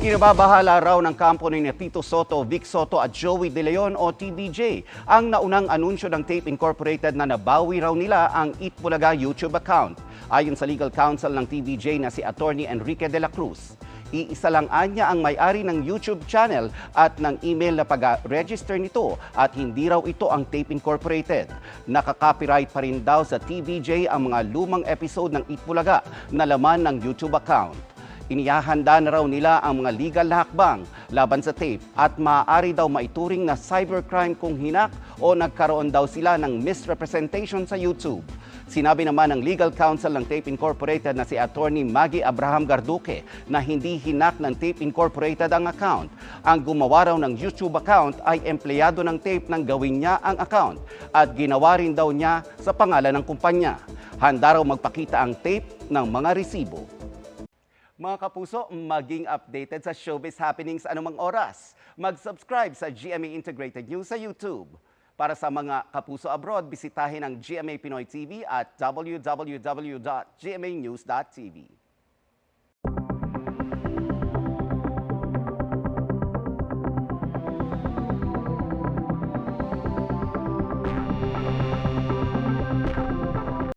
Kinababahala raw ng kampo ni Tito Soto, Vic Soto at Joey De Leon o TVJ ang naunang anunsyo ng Tape Incorporated na nabawi raw nila ang Eat Bulaga YouTube account. Ayon sa legal counsel ng TVJ na si Attorney Enrique de la Cruz. Iisa lang anya ang may-ari ng YouTube channel at ng email na pag-register nito at hindi raw ito ang Tape Incorporated. Nakaka-copyright pa rin daw sa TVJ ang mga lumang episode ng Eat Bulaga na laman ng YouTube account. Inihahanda na raw nila ang mga legal na hakbang laban sa tape at maaari daw maituring na cybercrime kung hinak o nagkaroon daw sila ng misrepresentation sa YouTube. Sinabi naman ng legal counsel ng Tape Incorporated na si Attorney Maggie Abraham Garduque na hindi hinak ng Tape Incorporated ang account. Ang gumawa raw ng YouTube account ay empleyado ng Tape nang gawin niya ang account at ginawa rin daw niya sa pangalan ng kumpanya. Handa raw magpakita ang Tape ng mga resibo. Mga kapuso, maging updated sa showbiz happenings anumang oras. Mag-subscribe sa GMA Integrated News sa YouTube. Para sa mga kapuso abroad, bisitahin ang GMA Pinoy TV at www.gmanews.tv.